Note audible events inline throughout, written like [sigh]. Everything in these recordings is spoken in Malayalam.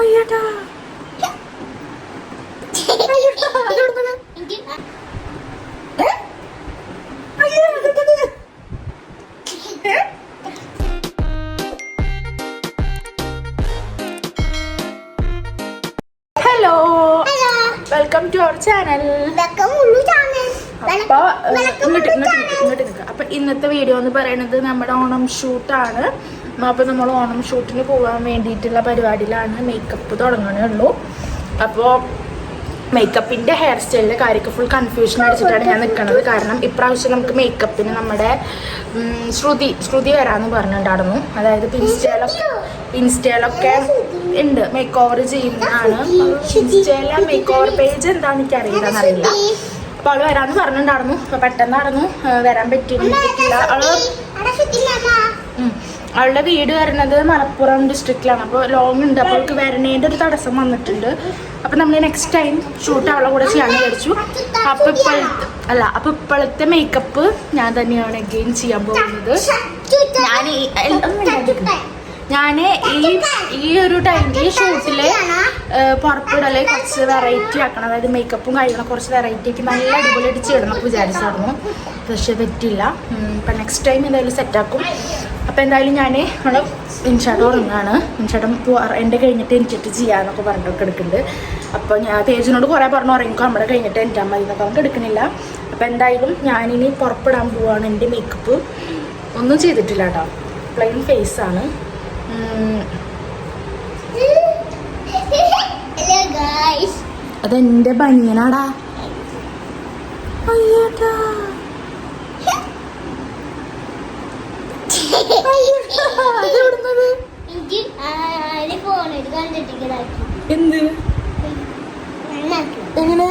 അയ്യടാ. Hello. Welcome to our channel. അപ്പൊ ഇങ്ങോട്ട് ഇങ്ങോട്ട് ഇങ്ങോട്ട് അപ്പൊ ഇന്നത്തെ വീഡിയോ എന്ന് പറയുന്നത് നമ്മുടെ ഓണം ഷൂട്ടാണ്. അപ്പൊ നമ്മൾ ഓണം ഷൂട്ടിന് പോകാൻ വേണ്ടിയിട്ടുള്ള പരിപാടിയിലാണ് മേക്കപ്പ് തുടങ്ങണേ ഉള്ളൂ. അപ്പോൾ മേക്കപ്പിന്റെ ഹെയർ സ്റ്റൈലിന്റെ കാര്യമൊക്കെ ഫുൾ കൺഫ്യൂഷൻ അടിച്ചിട്ടാണ് ഞാൻ നിൽക്കുന്നത് കാരണം ഇപ്രാവശ്യം നമുക്ക് മേക്കപ്പിന് നമ്മുടെ ശ്രുതി ശ്രുതി വരാമെന്ന് പറഞ്ഞിട്ടുണ്ടായിരുന്നു. അതായത് ഇൻസ്റ്റയിലൊക്കെ ഇൻസ്റ്റയിലൊക്കെ ഉണ്ട്. മേക്ക് ഓവർ ചെയ്യുന്നതാണ്. ഇൻസ്റ്റയിലെ മേക്ക് ഓവർ പേജ് എന്താണെന്ന് എനിക്ക് അറിയില്ലെന്നറിയില്ല അപ്പോൾ അവൾ വരാമെന്ന് പറഞ്ഞിട്ടുണ്ടായിരുന്നു. അപ്പോൾ പെട്ടെന്നായിരുന്നു വരാൻ പറ്റിയില്ല അവൾ ഉം. അവളുടെ വീട് വരുന്നത് മലപ്പുറം ഡിസ്ട്രിക്റ്റിലാണ് അപ്പോൾ ലോങ് ഉണ്ട്. അപ്പോൾ അവൾക്ക് വരണേന്റെ ഒരു തടസ്സം വന്നിട്ടുണ്ട്. അപ്പോൾ നമ്മൾ നെക്സ്റ്റ് ടൈം ഷൂട്ട് അവളെ കൂടെ ചെയ്യാൻ വിചാരിച്ചു. അപ്പോൾ ഇപ്പോഴത്തെ അല്ല അപ്പോൾ ഇപ്പോഴത്തെ മേക്കപ്പ് ഞാൻ തന്നെയാണ് അഗെയിൻ ചെയ്യാൻ പോകുന്നത്. ഞാൻ ഞാൻ ഈ ഈ ഒരു ടൈമിൽ ഷൂട്ടിൽ പുറപ്പെടൽ കുറച്ച് വെറൈറ്റി ആക്കണം. അതായത് മേക്കപ്പും കാര്യങ്ങളും കുറച്ച് വെറൈറ്റി ആക്കി നല്ല അടിപൊളിയായിട്ട് ചെയ്യണം ഇടണം വിചാരിച്ചായിരുന്നു. പക്ഷേ പറ്റില്ല ഇപ്പം നെക്സ്റ്റ് ടൈം എന്തായാലും സെറ്റാക്കും അപ്പം എന്തായാലും ഞാൻ നമ്മളെ ഇൻഷാട്ട് ഉറങ്ങാണ്. ഇൻഷാട്ടം എന്റെ കഴിഞ്ഞിട്ട് എനിക്കിട്ട് ചെയ്യാന്നൊക്കെ പറഞ്ഞിട്ടൊക്കെ എടുക്കുന്നുണ്ട്. അപ്പോൾ ഞാൻ തേജിനോട് കുറേ പറഞ്ഞു ഉറങ്ങിക്കോ നമ്മുടെ കഴിഞ്ഞിട്ട് എന്റെ മതി എന്നൊക്കെ പറഞ്ഞിട്ട് എടുക്കണില്ല അപ്പോൾ എന്തായാലും ഞാനിനി പുറപ്പെടാൻ പോവാണ് എന്റെ മേക്കപ്പ് ഒന്നും ചെയ്തിട്ടില്ല കേട്ടോ പ്ലെയിൻ ഫേസ് ആണ്. ഉം, അതെന്റെ ബനിയനാടാ അയ്യടാ അയ്യടാ, [laughs] അതെവിടുന്നത്? എന്ത്? എങ്ങനെ?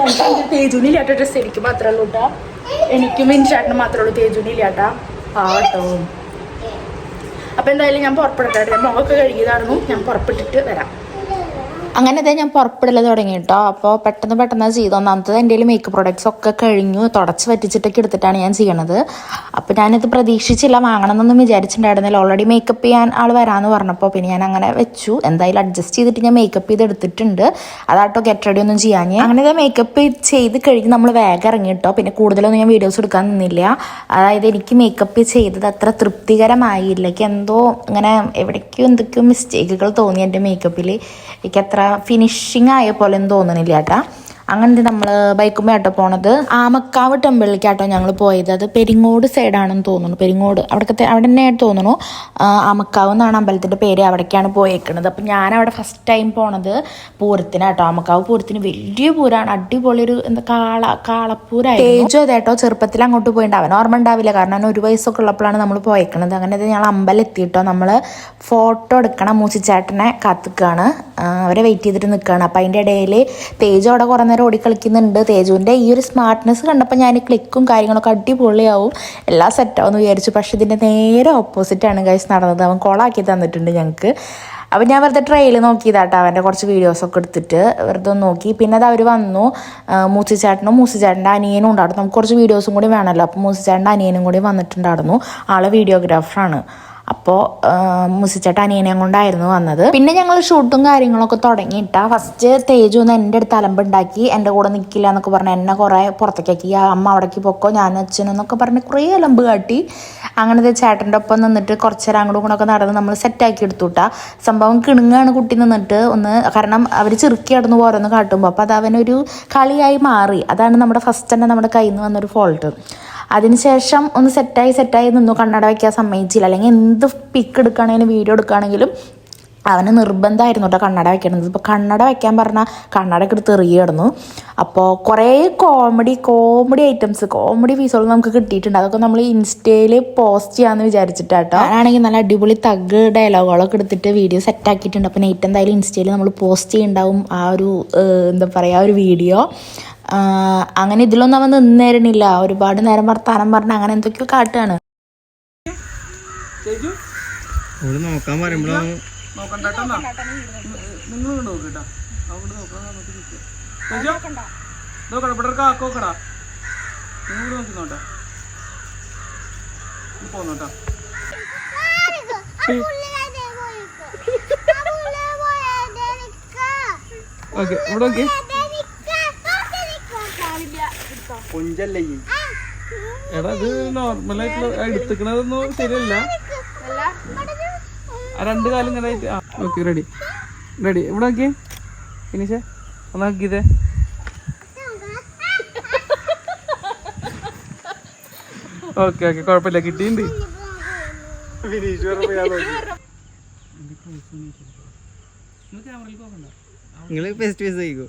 ആൾക്കാരുടെ തേജുനില്ലാത്ത ഡ്രസ്സ് എനിക്ക് മാത്രമേ ഉള്ളൂ കേട്ടോ എനിക്കും മിനിഷാട്ടിന് മാത്രമേ ഉള്ളൂ തേജുനില്ലാട്ടാ ആട്ടോ അപ്പൊ എന്തായാലും ഞാൻ പുറപ്പെടട്ടെ. ഞാൻ മുഖമൊക്കെ കഴുകിയതായിരുന്നു. ഞാൻ പുറപ്പെട്ടിട്ട് വരാം. അങ്ങനെ ഇതേ ഞാൻ പുറപ്പെടൽ തുടങ്ങി കേട്ടോ അപ്പോൾ പെട്ടെന്ന് പെട്ടെന്ന് ചെയ്തു. ഒന്നാമത്തത് എന്റെ മേക്കപ്പ് പ്രൊഡക്ട്സ് ഒക്കെ കഴിഞ്ഞു. തുടച്ച് പറ്റിച്ചിട്ടൊക്കെ എടുത്തിട്ടാണ് ഞാൻ ചെയ്യണത്. അപ്പോൾ ഞാനിത് പ്രതീക്ഷിച്ചില്ല. വാങ്ങണമെന്നൊന്നും വിചാരിച്ചിട്ടുണ്ടായിരുന്നില്ല. ഓൾറെഡി മേക്കപ്പ് ചെയ്യാൻ ആൾ വരാമെന്ന് പറഞ്ഞപ്പോൾ പിന്നെ ഞാൻ അങ്ങനെ വെച്ചു. എന്തായാലും അഡ്ജസ്റ്റ് ചെയ്തിട്ട് ഞാൻ മേക്കപ്പ് ചെയ്ത് എടുത്തിട്ടുണ്ട്. അതാട്ടോ ഗെറ്റ് റെഡി ഒന്നും ചെയ്യാൻ അങ്ങനെ ഇതേ മേക്കപ്പ് ചെയ്ത് കഴിഞ്ഞ് നമ്മൾ വേഗം ഇറങ്ങി കേട്ടോ പിന്നെ കൂടുതലൊന്നും ഞാൻ വീഡിയോസ് എടുക്കാൻ നിന്നില്ല. അതായത് എനിക്ക് മേക്കപ്പ് ചെയ്തത് അത്ര തൃപ്തികരമായില്ല. എനിക്ക് എന്തോ അങ്ങനെ എവിടേക്കോ എന്തൊക്കെയോ മിസ്റ്റേക്കുകൾ തോന്നി എന്റെ മേക്കപ്പിൽ എനിക്ക് അത്ര ഫിനിഷിങ് ആയ പോലെ തോന്നണില്ല കേട്ടാ. അങ്ങനെ നമ്മൾ ബൈക്കുമ്പോൾ ആട്ടോ പോണത്? ആമക്കാവ് ടെമ്പിളിലേക്കാട്ടോ ഞങ്ങൾ പോയത്. അത് പെരിങ്ങോട് സൈഡാണെന്ന് തോന്നുന്നു. പെരിങ്ങോട്. അവിടെ അവിടെ തന്നെയായിട്ട് തോന്നുന്നു. ആമക്കാവ് എന്നാണ് അമ്പലത്തിന്റെ പേര്. അവിടേക്കാണ് പോയേക്കുന്നത് അപ്പം ഞാൻ അവിടെ ഫസ്റ്റ് ടൈം പോണത് പൂരത്തിനാട്ടോ. ആമക്കാവ് പൂരത്തിന് വലിയ പൂരാണ്. അടിപൊളി ഒരു എന്താ കാള കാളപ്പൂരായിരുന്നു. ഏജോ അതേട്ടോ. ചെറുപ്പത്തിൽ അങ്ങോട്ട് പോയിട്ടുണ്ട് അവൻ ഓർമ്മ ഉണ്ടാവില്ല. കാരണം അവൻ ഒരു വയസ്സൊക്കെ ഉള്ളപ്പോഴാണ് നമ്മൾ പോയേക്കണത്. അങ്ങനെ ഞങ്ങൾ അമ്പലം എത്തിയിട്ടോ നമ്മൾ ഫോട്ടോ എടുക്കണം. മൂച്ചിച്ചേട്ടനെ കാത്തുക്കാണ്. അവരെ വെയിറ്റ് ചെയ്തിട്ട് നിൽക്കുകയാണ് അപ്പം അതിന്റെ ഇടയിൽ തേജ് അവിടെ കുറേ നേരം ഓടിക്കളിക്കുന്നുണ്ട്. തേജുവിന്റെ ഈ ഒരു സ്മാർട്ട്നെസ് കണ്ടപ്പോൾ ഞാൻ ക്ലിക്കും കാര്യങ്ങളൊക്കെ അടിപൊളിയാവും. എല്ലാം സെറ്റാവും എന്ന് വിചാരിച്ചു. പക്ഷെ ഇതിന്റെ നേരെ ഓപ്പോസിറ്റാണ് ഗൈസ് നടന്നത്. അവൻ കോളാക്കി തന്നിട്ടുണ്ട് ഞങ്ങൾക്ക് അപ്പം ഞാൻ വെറുതെ ട്രെയിൽ നോക്കിയതാട്ടോ അവന്റെ കുറച്ച് വീഡിയോസൊക്കെ എടുത്തിട്ട്. വെറുതെ നോക്കി. പിന്നെ അത് അവർ വന്നു. ആ, മൂസിച്ചേട്ടനും മൂസിച്ചേട്ടന്റെ അനിയനും ഉണ്ടായിരുന്നു. നമുക്ക് കുറച്ച് വീഡിയോസും കൂടി വേണമല്ലോ. അപ്പോൾ മൂസിച്ചേട്ടന്റെ അനിയനും കൂടി വന്നിട്ടുണ്ടായിരുന്നു. ആളെ വീഡിയോഗ്രാഫറാണ് അപ്പോൾ മുസിച്ചേട്ട അനിയനെയും കൊണ്ടായിരുന്നു വന്നത്. പിന്നെ ഞങ്ങൾ ഷൂട്ടും കാര്യങ്ങളൊക്കെ തുടങ്ങിയിട്ടാ. ഫസ്റ്റ് തേജു ഒന്ന് എന്റെ അടുത്ത് അലമ്പുണ്ടാക്കി എന്റെ കൂടെ നിൽക്കില്ല എന്നൊക്കെ പറഞ്ഞ് എന്നെ കുറേ പുറത്തേക്കാക്കി. അമ്മ അവിടേക്ക് പൊക്കോ ഞാൻ അച്ഛനെന്നൊക്കെ പറഞ്ഞ് കുറേ അലമ്പ് കാട്ടി. അങ്ങനത്തെ ചേട്ടന്റെ ഒപ്പം നിന്നിട്ട് കുറച്ച് നേരം അങ്ങോട്ടും കൂടെ ഒക്കെ നടന്ന് നമ്മൾ സെറ്റാക്കി എടുത്തുട്ടാ. സംഭവം കിണുങ്ങാണ് കുട്ടി നിന്നിട്ട് ഒന്ന് കാരണം അവർ ചെറുക്കി നടന്ന് പോരെന്ന് കാട്ടുമ്പോൾ അപ്പോൾ അത് അവനൊരു കളിയായി മാറി. അതാണ് നമ്മുടെ ഫസ്റ്റ് തന്നെ നമ്മുടെ കയ്യിൽ നിന്ന് വന്നൊരു ഫോൾട്ട് അതിനുശേഷം ഒന്ന് സെറ്റായി സെറ്റായി നിന്നു കണ്ണട വയ്ക്കാൻ സമ്മതിച്ചില്ല. അല്ലെങ്കിൽ എന്ത് പിക്ക് എടുക്കുകയാണെങ്കിലും വീഡിയോ എടുക്കുകയാണെങ്കിലും അവന് നിർബന്ധമായിരുന്നു കേട്ടോ കണ്ണട വെക്കണത് ഇപ്പോൾ കണ്ണട വെക്കാൻ പറഞ്ഞാൽ കണ്ണടയൊക്കെ എടുത്ത് എറിയിടുന്നു അപ്പോൾ കുറേ കോമഡി കോമഡി ഐറ്റംസ് കോമഡി പീസുകൾ നമുക്ക് കിട്ടിയിട്ടുണ്ട്. അതൊക്കെ നമ്മൾ ഇൻസ്റ്റയിൽ പോസ്റ്റ് ചെയ്യാമെന്ന് വിചാരിച്ചിട്ടാട്ടോ. ഞാനാണെങ്കിൽ നല്ല അടിപൊളി തഗ് ഡയലോഗുകളൊക്കെ എടുത്തിട്ട് വീഡിയോ സെറ്റാക്കിയിട്ടുണ്ട് അപ്പോൾ നൈറ്റ് എന്തായാലും ഇൻസ്റ്റയിൽ നമ്മൾ പോസ്റ്റ് ചെയ്യുന്നുണ്ടാവും ആ ഒരു എന്താ പറയുക ആ ഒരു വീഡിയോ അങ്ങനെ ഇതിലൊന്നും അവൻ നിന്നേരണില്ല. ഒരുപാട് നേരം വർത്താനം പറഞ്ഞ് അങ്ങനെ എന്തൊക്കെയോ കാട്ടുകയാണ് ഓക്കെ നോക്കാൻ പറയുമ്പോഴാണ് നോക്കണ്ട ഇവിടെ ഓക്കെ ഇവിടെ നോക്കി കൊഞ്ചല്ലേ ഈ എടാ ഇത് നോർമലായിട്ടുള്ള എടുത്തിക്കണതൊന്നും ശരിയല്ല. രണ്ട് കാലം ഇങ്ങനെ ആയിട്ട് ഓക്കെ റെഡി റെഡി ഇവിടെ നോക്കിയേ. ഫിനിഷ. ഒന്ന് നോക്കിയതേ ഓക്കെ ഓക്കെ കുഴപ്പമില്ല. കിട്ടിയിട്ടുണ്ട്. നിങ്ങൾ ഫസ്റ്റ് ഫേസ് ആയിക്കോ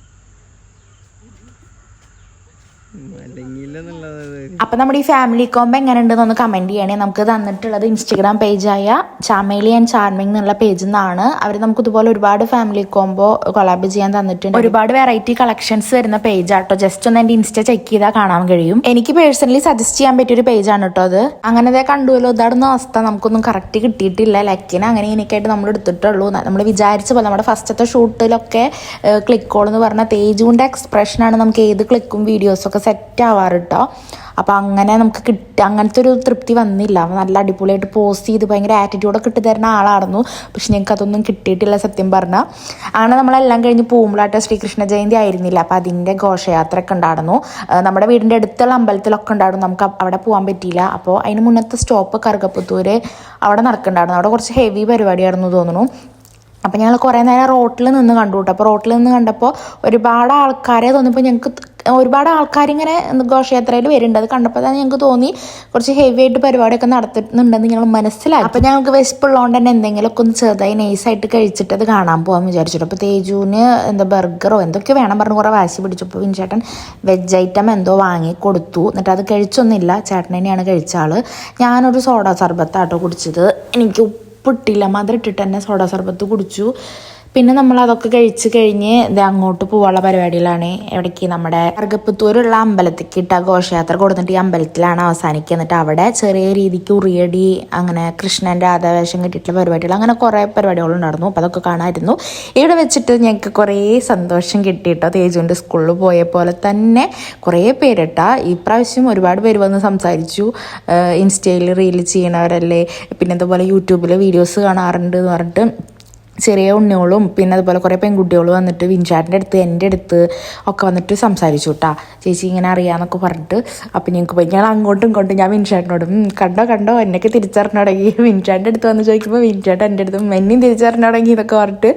അപ്പം നമ്മുടെ ഈ ഫാമിലി കോംബോ എങ്ങനെ ഉണ്ടെന്നൊന്ന് കമന്റ് ചെയ്യണേ. നമുക്ക് തന്നിട്ടുള്ളത് ഇൻസ്റ്റഗ്രാം പേജായ ചാമേലി ആൻഡ് ചാർമിങ് എന്നുള്ള പേജിൽ നിന്നാണ് അവർ നമുക്ക് ഇതുപോലെ ഒരുപാട് ഫാമിലി കോംബോ കൊളാബ് ചെയ്യാൻ തന്നിട്ടുണ്ട്. ഒരുപാട് വെറൈറ്റി കളക്ഷൻസ് വരുന്ന പേജ് ആട്ടോ. ജസ്റ്റ് ഒന്ന് എന്റെ ഇൻസ്റ്റ ചെക്ക് ചെയ്താൽ കാണാൻ കഴിയും. എനിക്ക് പേഴ്സണലി സജസ്റ്റ് ചെയ്യാൻ പറ്റിയ ഒരു പേജാണ് കേട്ടോ അത്. അങ്ങനെ കണ്ടുവല്ലോ. ഇതാടുന്ന അവസ്ഥ നമുക്കൊന്നും കറക്റ്റ് കിട്ടിയിട്ടില്ല. ലക്കിന് അങ്ങനെ എനിക്കായിട്ട് നമ്മൾ എടുത്തിട്ടുള്ളൂ. നമ്മൾ വിചാരിച്ച പോലെ നമ്മുടെ ഫസ്റ്റത്തെ ഷൂട്ടിലൊക്കെ ക്ലിക്കോൾ എന്ന് പറഞ്ഞ തേജുവിന്റെ എക്സ്പ്രഷനാണ് നമുക്ക് ഏത് ക്ലിക്കും വീഡിയോസൊക്കെ സെറ്റ് ആവാറ് കേട്ടോ അപ്പോൾ അങ്ങനെ നമുക്ക് കിട്ടി അങ്ങനത്തെ ഒരു തൃപ്തി വന്നില്ല. നല്ല അടിപൊളിയായിട്ട് പോസ്റ്റ് ചെയ്ത് ഭയങ്കര ആറ്റിറ്റ്യൂഡൊക്കെ ഇട്ട് തരുന്ന ആളായിരുന്നു. പക്ഷെ ഞങ്ങൾക്ക് അതൊന്നും കിട്ടിയിട്ടില്ല സത്യം പറഞ്ഞാൽ അങ്ങനെ നമ്മളെല്ലാം കഴിഞ്ഞ് പൂമ്പളാട്ട ശ്രീകൃഷ്ണ ജയന്തി ആയിരുന്നില്ല. അപ്പോൾ അതിന്റെ ഘോഷയാത്രയൊക്കെ ഉണ്ടായിരുന്നു. നമ്മുടെ വീടിന്റെ അടുത്തുള്ള അമ്പലത്തിലൊക്കെ ഉണ്ടായിരുന്നു. നമുക്ക് അവിടെ പോകാൻ പറ്റിയില്ല. അപ്പോൾ അതിന് മുന്നത്തെ സ്റ്റോപ്പ് കറുകപ്പുത്തൂര് അവിടെ നടക്കുന്നുണ്ടായിരുന്നു. അവിടെ കുറച്ച് ഹെവി പരിപാടിയായിരുന്നു തോന്നുന്നു. അപ്പം ഞങ്ങൾ കുറേ നേരം റോട്ടിൽ നിന്ന് കണ്ടു കേട്ടോ അപ്പോൾ റോട്ടിൽ നിന്ന് കണ്ടപ്പോൾ ഒരുപാട് ആൾക്കാരെ തോന്നിയപ്പോൾ ഞങ്ങൾക്ക് ഒരുപാട് ആൾക്കാരിങ്ങനെ ഘോഷയാത്രയിൽ വരുന്നുണ്ട് അത് കണ്ടപ്പോൾ തന്നെ ഞങ്ങൾക്ക് തോന്നി കുറച്ച് ഹെവി ആയിട്ട് പരിപാടിയൊക്കെ നടത്തുന്നുണ്ടെന്ന് ഞങ്ങൾ മനസ്സിലായി അപ്പോൾ ഞങ്ങൾക്ക് വിശപ്പുള്ളതുകൊണ്ട് തന്നെ എന്തെങ്കിലുമൊക്കെ ഒന്ന് ചെറുതായി നൈസായിട്ട് കഴിച്ചിട്ട് അത് കാണാൻ പോകാൻ വിചാരിച്ചിട്ട്. അപ്പോൾ തേജുവിന് എന്താ ബർഗറോ എന്തൊക്കെയോ വേണം പറഞ്ഞു കുറേ വാശി പിടിച്ചപ്പോൾ വിൻചേട്ടൻ വെജ് ഐറ്റം എന്തോ വാങ്ങി കൊടുത്തു. എന്നിട്ട് അത് കഴിച്ചൊന്നുമില്ല. ചേട്ടൻ തന്നെയാണ് കഴിച്ച ആൾ ഞാനൊരു സോഡ സർബത്താട്ടോ കുടിച്ചത്. എനിക്ക് ഉപ്പിട്ടില്ല. മധുരം ഇട്ടിട്ട് തന്നെ സോഡ സർബത്ത് കുടിച്ചു. പിന്നെ നമ്മൾ അതൊക്കെ കഴിച്ച് കഴിഞ്ഞ് ഇത് അങ്ങോട്ട് പോകാനുള്ള പരിപാടിയിലാണ് എവിടേക്ക് നമ്മുടെ അർഗപ്പത്തൂരുള്ള അമ്പലത്തിലേക്ക് ഇട്ട ഘോഷയാത്ര കൊടുത്തിട്ട് ഈ അമ്പലത്തിലാണ് അവസാനിക്കുക. എന്നിട്ട് അവിടെ ചെറിയ രീതിക്ക് ഉറിയടി അങ്ങനെ കൃഷ്ണൻ രാധാവേഷം കിട്ടിയിട്ടുള്ള പരിപാടികൾ അങ്ങനെ കുറേ പരിപാടികളുണ്ടായിരുന്നു അപ്പോൾ അതൊക്കെ കാണാമായിരുന്നു. ഇവിടെ വെച്ചിട്ട് ഞങ്ങൾക്ക് കുറേ സന്തോഷം കിട്ടിയിട്ടോ. തേജുവിന്റെ സ്കൂളിൽ പോയ പോലെ തന്നെ കുറേ പേരിട്ട. ഈ പ്രാവശ്യം ഒരുപാട് പേര് വന്ന് സംസാരിച്ചു. ഇൻസ്റ്റയിൽ റീൽ ചെയ്യണവരല്ലേ പിന്നെ അതുപോലെ യൂട്യൂബിൽ വീഡിയോസ് കാണാറുണ്ട് എന്ന് പറഞ്ഞിട്ട് ചെറിയ ഉണ്ണികളും പിന്നെ അതുപോലെ കുറേ പെൺകുട്ടികളും വന്നിട്ട് വിൻചാട്ടിന്റെ അടുത്ത് എന്റെ അടുത്ത് ഒക്കെ വന്നിട്ട് സംസാരിച്ചു കേട്ടാ ചേച്ചി ഇങ്ങനെ അറിയാമെന്നൊക്കെ പറഞ്ഞിട്ട് അപ്പം ഞങ്ങൾക്ക് പോയി. ഞങ്ങൾ അങ്ങോട്ടും ഇങ്ങോട്ടും ഞാൻ വിൻചാട്ടിനോട് "ഉം, കണ്ടോ കണ്ടോ എന്നൊക്കെ തിരിച്ചറിഞ്ഞു തുടങ്ങി [laughs] വിൻചാട്ടിന്റെ അടുത്ത് വന്ന് ചോദിക്കുമ്പോൾ വിൻചാട്ട് എന്റെ അടുത്ത് എന്നെയും തിരിച്ചറിഞ്ഞു തുടങ്ങി എന്നൊക്കെ പറഞ്ഞിട്ട്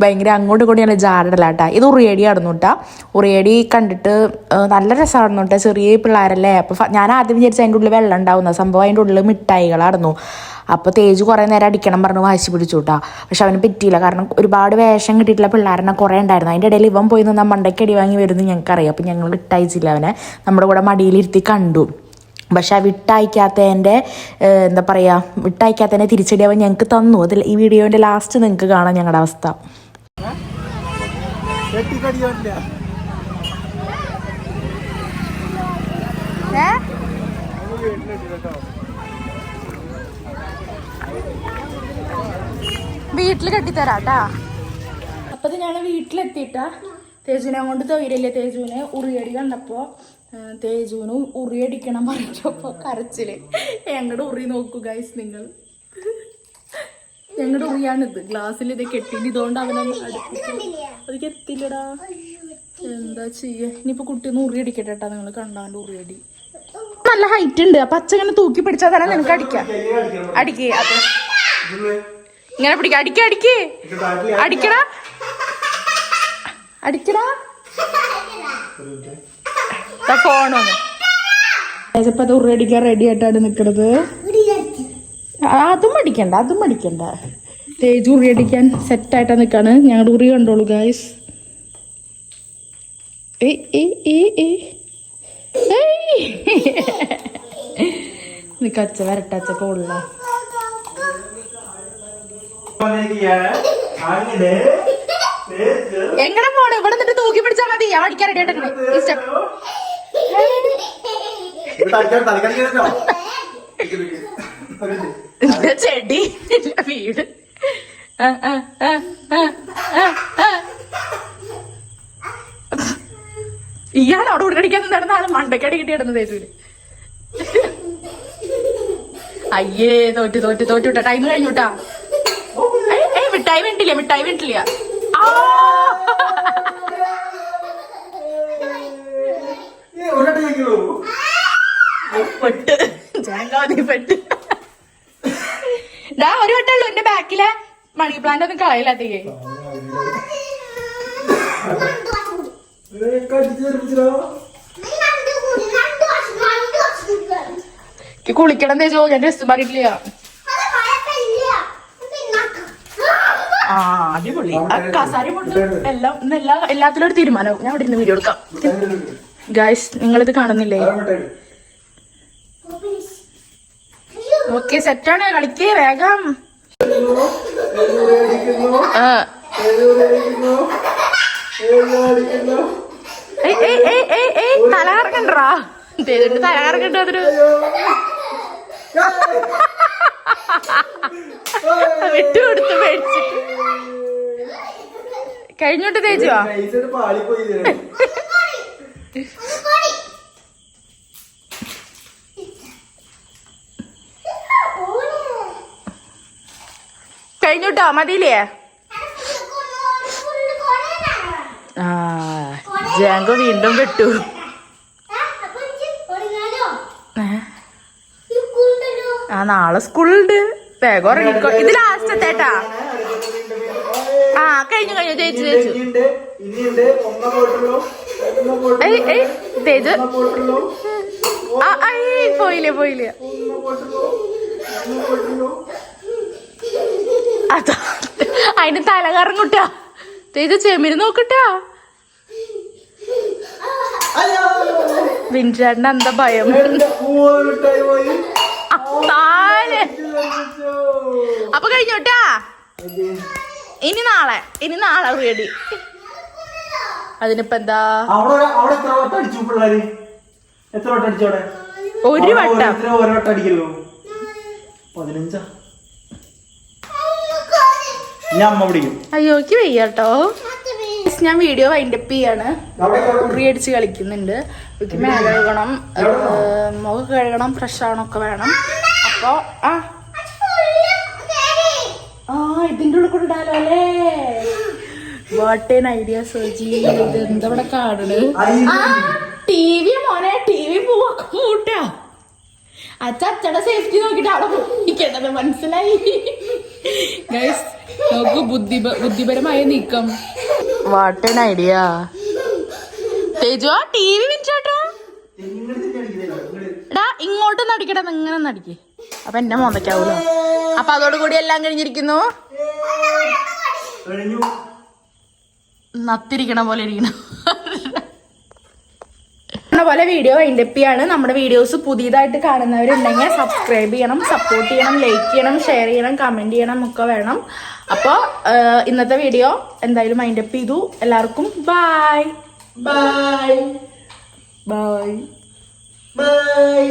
ഭയങ്കര അങ്ങോട്ടും ഇങ്ങോട്ടും ഞാൻ ജാടലാട്ടാ ഇത് ഉറിയടി ആയിരുന്നു കേട്ടാ ഉറിയടി കണ്ടിട്ട് നല്ല രസമായിരുന്നു കേട്ടോ ചെറിയ പിള്ളേരല്ലേ. അപ്പോൾ ഞാൻ ആദ്യം വിചാരിച്ചു അതിന്റെ ഉള്ളിൽ വെള്ളം ഉണ്ടാവുന്ന സംഭവം. അതിന്റെ ഉള്ളിൽ മിഠായികളായിരുന്നു അപ്പോൾ തേജ് കുറേ നേരം അടിക്കണം പറഞ്ഞു വാശി പിടിച്ചു കേട്ടോ പക്ഷെ അവന് പറ്റിയില്ല. കാരണം ഒരുപാട് വേഷം കിട്ടിയിട്ടുള്ള പിള്ളേരെന്നെ കുറേ ഉണ്ടായിരുന്നു. അതിന്റെ ഇടയിൽ ഇവൻ പോയി നിന്ന് മണ്ടയ്ക്ക് അടി വാങ്ങി വരുന്നു ഞങ്ങൾക്കറിയാം. അപ്പോൾ ഞങ്ങൾ വിട്ടയച്ചില്ല അവനെ. നമ്മുടെ കൂടെ മടിയിലിരുത്തി കണ്ടു. പക്ഷെ ആ വിട്ടയക്കാത്തതിന്റെ എന്താ പറയുക വിട്ടയക്കാത്തതിന്റെ തിരിച്ചടി അവൻ ഞങ്ങൾക്ക് തന്നു. അതിൽ ഈ വീഡിയോന്റെ ലാസ്റ്റ് നിങ്ങൾക്ക് കാണാം ഞങ്ങളുടെ അവസ്ഥ. വീട്ടിൽ കെട്ടിത്തരാട്ടാ. അപ്പത് ഞാൻ വീട്ടിലെത്തിയിട്ടാ. തേജുവിനെ കൊണ്ട് തൊയിലല്ലേ തേജുവിനെ? ഉറിയടി കണ്ടപ്പോ തേജുവിന് ഉറിയടിക്കണം പറഞ്ഞപ്പോ കരച്ചിൽ. ഞങ്ങളുടെ ഉറി നോക്കൂ ഗൈസ് നിങ്ങൾ. ഞങ്ങളുടെ ഉറിയാണിത് ഗ്ലാസ്സിൽ ഇത് കെട്ടിന് ഇതുകൊണ്ട് അവനൊന്ന് അതിക്ക് അത് എത്തില്ലടാ എന്താ ചെയ്യ? ഇനിയിപ്പോ കുട്ടിന്ന് ഉറിയടിക്കട്ടെ നിങ്ങൾ കണ്ടാണ്ട് ഉറിയടി. നല്ല ഹൈറ്റ് ഉണ്ട്. അപ്പൊ അച്ഛൻ ഇങ്ങനെ തൂക്കി പിടിച്ചാൽ തന്നെ നിനക്ക് അടിക്കാം. അടിക്കേ. ഇങ്ങനെ പിടിക്ക. അടിക്ക അടിക്കേ. അടിക്കടാ. അടിക്കടാ. ഫോണോ ഇപ്പൊ അത് ഉറടിക്കാൻ റെഡി ആയിട്ടാണ് നിക്കണത്. അതും അടിക്കണ്ട അതും അടിക്കണ്ട തേജ് ഉറി അടിക്കാൻ സെറ്റായിട്ടാ നിക്കാണ്. ഞങ്ങളുടെ ഉറി കണ്ടോളൂ ഗായ്സ് നിക്കച്ച വരട്ടച്ച കൊള്ള എങ്ങനെ പോണ ഇവിടെ നിന്നിട്ട് തൂക്കി പിടിച്ചാ മതി. ഞാൻ അടിക്കാൻ റെഡി ആയിട്ടുണ്ട്. ചെടി. വീട്. ആ, ആ, ആ, ആ. ഇയാൾ അവിടെ ഉടനടിക്കാൻ നടന്ന ആൾ മണ്ടക്കടി കിട്ടി കിടന്നത് ഏതൂര് അയ്യേ തോറ്റ് തോറ്റ് തോറ്റ് വിട്ടാ ടൈം കഴിഞ്ഞുട്ടാ ഏയ് മിഠായി വേണ്ടില്ല മിഠായി വേണ്ടില്ല. ആ! പെട്ട്. ജനകാതി പെട്ട്. ഡാ ഒരു വട്ടമുള്ളൂ എന്റെ ബാക്കിലെ മണി പ്ലാന്റ് ഒന്നും കളയില്ലാത്തേ എനിക്ക് കുളിക്കണം തേച്ചോ ഞാൻ ഡ്രസ് മാറിയിട്ടില്ല. ആ എല്ലാത്തിലും ഒരു തീരുമാനവും ഞാൻ ഇവിടെ ഇരുന്ന് വീഡിയോ എടുക്കാം. ഗായ്സ് നിങ്ങളിത് കാണുന്നില്ലേ? ഓക്കെ സെറ്റാണ് കളിക്കേ വേഗം. ആ. ഏയ്, ഏയ്, ഏയ്, ഏയ്, ഏയ്, തല കറക്കണ്ടാ തേജിന്റെ തല കറക്കണ്ട അതൊരു [laughs] വിട്ടുകൊടുത്ത് മേടിച്ചിട്ട്. കഴിഞ്ഞോട്ട് തേജുവാ കഴിഞ്ഞോട്ടോ? മതിയില്ലേ? ആ ജാങ്കോ വീണ്ടും വിട്ടു ഏ? ആ നാളെ സ്കൂളുണ്ട്. വേഗം ഇറങ്ങിക്കോ ഇത് ലാസ്റ്റ് ഏട്ടാ ആ കഴിഞ്ഞു കഴിഞ്ഞു ജയിച്ചു ജയിച്ചു. ഏയ് പോയില്ലേ പോയില്ലേ. അതാ അതിന് തല കറങ്ങുട്ടാ തേജു ചെമിന് നോക്കട്ടാ വിൻചാടിന് എന്താ ഭയം ആ, താഴെ അപ്പൊ കഴിഞ്ഞോട്ടാ? ഇനി നാളെ ഇനി നാളെ റെഡി അതിനിപ്പോ എന്താ? ഒരു വട്ടം ഒരു വട്ടം. അടിക്കല്ലോ പതിനഞ്ചാ? ഞാൻ അമ്മ പിടിക്കും. അയ്യോക്ക് വയ്യാട്ടോ. ഞാൻ വീഡിയോ വൈൻഡപ്പ് ചെയ്യാണ്. ഉറി അടിച്ച് കളിക്കുന്നുണ്ട്. എനിക്ക് മേലെ കഴുകണം മുഖം കഴുകണം ഫ്രഷ് ആവണമൊക്കെ വേണം. അപ്പൊ ആ ആ ഇതിന്റെ ഉള്ളിൽ കൂടെ ഇടാലോ അല്ലേ? വാട്ട് എൻ ഐഡിയ സോജി ഇത് എന്താ ഇവിടെ കാണണ്? ടി വി മോനെ ടി വി പോവാ മൂട്ടാ അച്ഛ അച്ഛടെ സേഫ്റ്റി നോക്കിട്ട് അവിടെ പോയിക്കേണ്ടത് മനസ്സിലായി? ഗൈസ് നോക്കൂ ബുദ്ധി ബുദ്ധിപരമായ നീക്കം. വാട്ട് എൻ ഐഡിയ തേജു ആ ടി വി വിൻചേട്ടാ ഇങ്ങോട്ടൊന്ന് അടിക്കടാ ഇങ്ങനെ ഒന്ന് അടിക്ക്. അപ്പൊ എന്നെ മോന്തയ്ക്കാവൂലോ അപ്പൊ അതോടുകൂടി എല്ലാം കഴിഞ്ഞിരിക്കുന്നു. കഴിഞ്ഞു. നത്തിരിക്കണ പോലെ ഇരിക്കണം പോലെ വീഡിയോ വൈൻഡപ്പിയാണ് നമ്മുടെ വീഡിയോസ് പുതിയതായിട്ട് കാണുന്നവരുണ്ടെങ്കിൽ സബ്സ്ക്രൈബ് ചെയ്യണം സപ്പോർട്ട് ചെയ്യണം ലൈക്ക് ചെയ്യണം ഷെയർ ചെയ്യണം കമന്റ് ചെയ്യണം ഒക്കെ വേണം. അപ്പോൾ ഇന്നത്തെ വീഡിയോ എന്തായാലും വൈൻഡപ്പ് ചെയ്തു. എല്ലാവർക്കും ബൈ ബൈ ബൈ ബൈ